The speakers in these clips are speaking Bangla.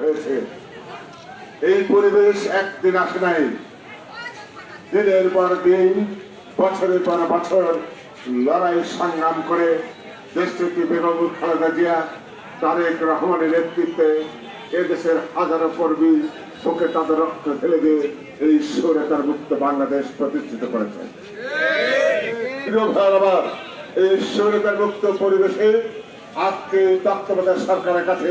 হয়েছে। এই পরিবেশ একদিন আসে নাই। দিনের পর দিন বছরের পর বছর লড়াই সংগ্রাম করে দেশটিকে বেগম খালেদা জিয়া তারেক রহমানের নেতৃত্বে এদেশের হাজারো কর্মী চোখে তাদের রক্ত ফেলে দিয়ে এই স্বৈরাচার মুক্ত বাংলাদেশ প্রতিষ্ঠিত করেছে। আমার, এই স্বৈরাচার মুক্ত পরিবেশে আজকে তত্ত্বাবধায়ক সরকারের কাছে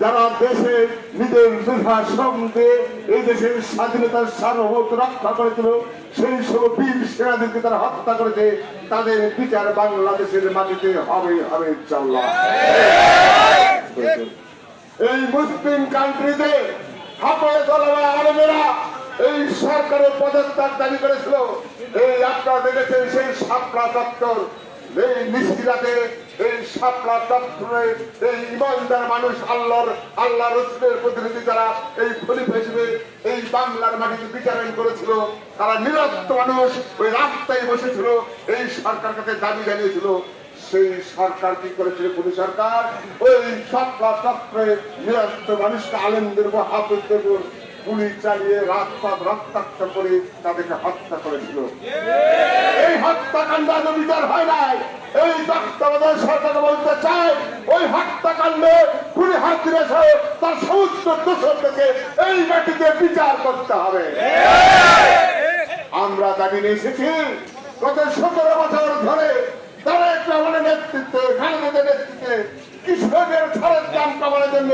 যারা দেশে নিজের মেধা সঙ্গে এই দেশের স্বাধীনতার সার্বভৌমত্ব রক্ষা করেছিল, সেই সব বীর সেনাদেরকে তারা হত্যা করেছে, তাদের বিচার বাংলাদেশের মাটিতে হবে হবে চাল্লা এই মুসলিম কান্ট্রিতে হাতে তলাবা আলমেরা এই সরকারের পদত্যাগ দাবি করেছিল। এই আপনারা দেখেছেন সেই সাপড়া দপ্তর এই এই দপ্তরে এই ইমানদার মানুষ আল্লাহর আল্লাহ রসুলের প্রতিনিধি এই খলিফ হিসেবে এই বাংলার মাটিতে বিচারণ করেছিল, তারা নিরস্ত মানুষ ওই রাস্তায় বসেছিল, এই সরকার কাছে দাবি জানিয়েছিল, সেই সরকার কি করেছিল পুলিশ সরকার? ওই চক্রে নিরস্ত মানুষকে আলেমদের উপর হাফিজদের উপর গুলি চালিয়ে রাজপথ রক্তাক্ত করে তাদেরকে হত্যা করেছিল। এই হত্যাকাণ্ড আজও বিচার হয় নাই। এই তত্ত্বাবধায়ক সরকার বলতে চায়, ওই হত্যাকাণ্ডে খুনি হাতিরে সহ তার সমস্ত দোষরদেরকে এই মাটিতে বিচার করতে হবে। আমরা দাবি নিয়ে এসেছি, গত সতেরো বছর ধরে তারা একটা আমাদের নেতৃত্বে খালেদের নেতৃত্বে কৃষকের ছাড়ের দাম কমানোর জন্য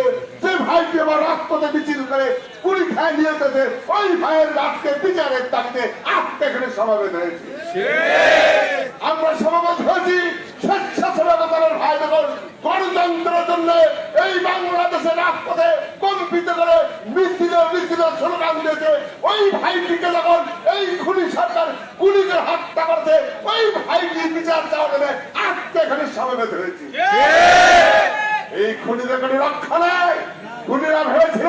যে ভাইকে আবার রক্ততে মিছিল করে কুড়ি খায় নিয়ে যেতে ওই ভাইয়ের রাতকে বিচারের দাবিতে আজকে এখানে সমাবেশ হয়েছে। আমরা সমাবেশ হয়েছি স্বেচ্ছাসেবকতার ভাই রাজপথে ওই ভাইটিকে ওই বিচার চাওয়া আজকে এখানে সমাবেশ হয়েছে। এই খুনিদের কোনো রক্ষা নাই। খুনিরা ভেবেছিল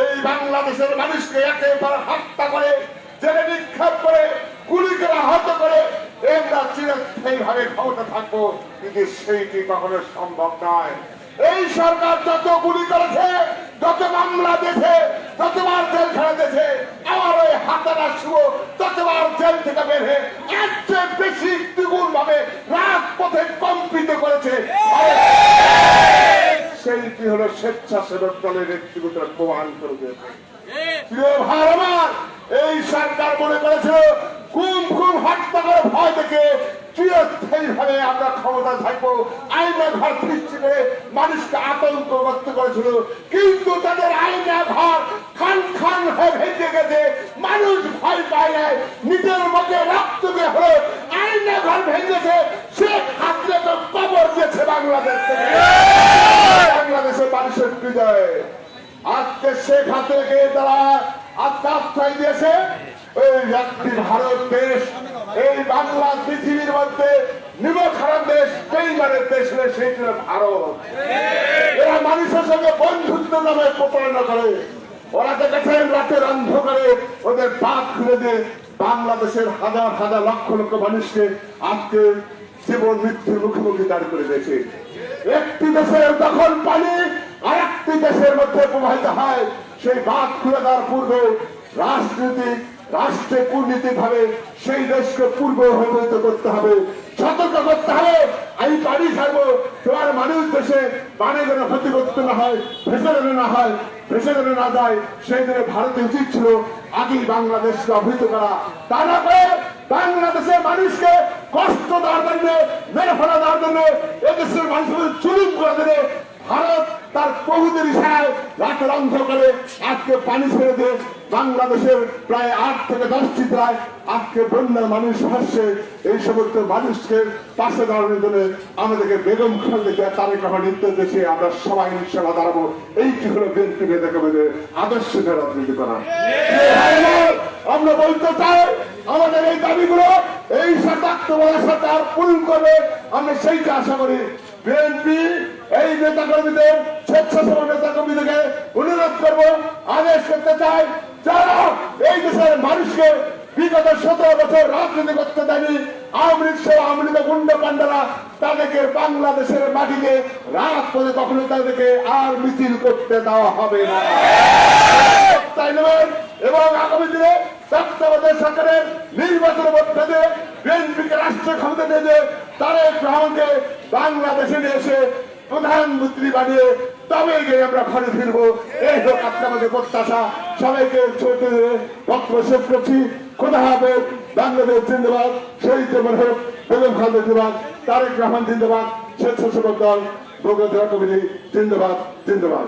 এই বাংলাদেশের মানুষকে একেবারে হত্যা করে, জেলে নিক্ষেপ করে গুলি করে আহত করে। আমরা চিরস্থায়ী ভাবে ক্ষমতা থাকব, কিন্তু সেইটি কখনো সম্ভব নয়। এই সরকার যত গুলি করেছে, যত মামলা দিয়েছে যতবার জেল ছেড়ে দিয়েছে, আমার ওই হাতারা শুভ ততবার জেল থেকে বের হয়ে বেশি দ্বিগুণ ভাবে রাজপথে কম্পিত করেছে সেইটি হলো স্বেচ্ছাসেবক দলের নেতৃত্ব প্রমাণ করে দিয়েছে প্রিয় ভাই আমার এই সরকার মনে করেছিল খুন খুন হত্যা করে ভয় থেকে চিরস্থায়ী আমরা ক্ষমতা থাকব। আইনা ঘর করে মানুষকে আতঙ্ক ব্যক্ত করেছিল কিন্তু তাদের আইনা ঘর খান খান হয়ে ভেঙে গেছে। মানুষ ভয় পায় নাই নিজের মধ্যে রক্ত দিয়ে হলো আইনা ঘর ভেঙেছে। সে হাতলে তো কবর দিয়েছে বাংলাদেশ থেকে বাংলাদেশের মানুষের বিজয় আজকে শেখ তারা দিয়েছে। ওই ভারত দেশ, এই বাংলা পৃথিবীর মধ্যে ওদের খুলে বাংলাদেশের হাজার হাজার লক্ষ লক্ষ মানুষকে আজকে জীবন মৃত্যুর মুখোমুখি দাঁড় করে দিয়েছে একটি দেশের দখল পানি আর একটি দেশের মধ্যে প্রবাহিত হয়, সেই বাদ খুলে দেওয়ার পূর্বে রাজনৈতিক, রাষ্ট্রে কূটনীতিক ভাবে সেই দেশকে পূর্ব অবহিত করতে হবে। সতর্ক করতে হবে। আমি পানি ছাড়বো। তোমার মানুষ দেশে পানি যেন ক্ষতিগ্রস্ত না হয়, ভেসে যেন না হয়, ভেসে যেন না যায়, সেই দিনে ভারতে উচিত ছিল আগেই বাংলাদেশকে অভিহিত করা। তা না করে বাংলাদেশের মানুষকে কষ্ট দেওয়ার জন্য, মেরে ফেলা দেওয়ার জন্য এদেশের মানুষের চুরি করে দেবে। প্রভুদের ইশারায় রাতের অন্ধকারে আজকে পানি ছেড়ে দিয়ে বাংলাদেশের প্রায় আট থেকে দশটি প্রায় আজকে বন্যার মানুষ ভাসছে। এই সমস্ত মানুষকে পাশে দাঁড়ানোর জন্য আমাদেরকে বেগম খালেদা তারেক রহমান নির্দেশ দেশে আমরা সবাই ইনশাল্লাহ দাঁড়াবো। এইটি হলো বিএনপি নেতাকে আদর্শ রাজনীতি করা। আমরা বলতে চাই, আমাদের এই দাবিগুলো এই সতাত্মবাদের সরকার পূরণ করবে আমরা সেইটা আশা করি। বিএনপি এই নেতা কর্মীদের স্বেচ্ছাসেবক নেতা কর্মীদেরকে অনুরোধ করব, আদেশ করতে চাই, যারা এই দেশের মানুষকে বিগত সতেরো বছর রাজনীতি করতে দেয়নি, আওয়ামী ক্ষমতা দিয়ে তারেক রহমানকে বাংলাদেশে নিয়ে এসে প্রধানমন্ত্রী বানিয়ে তবে গিয়ে আমরা ঘরে ফিরবো। এই হোক আপনাদের প্রত্যাশা। সবাইকে ছোট বক্তব্য শেষ করছি। খোদা হবে বাংলাদেশ জিন্দাবাদ, শহীদ জমান হোক, বেগম খালেদ জিন্দাবাদ, তারেক রহমান জিন্দাবাদ, স্বেচ্ছাসেবক দল জেলা কমিটি জিন্দাবাদ জিন্দাবাদ।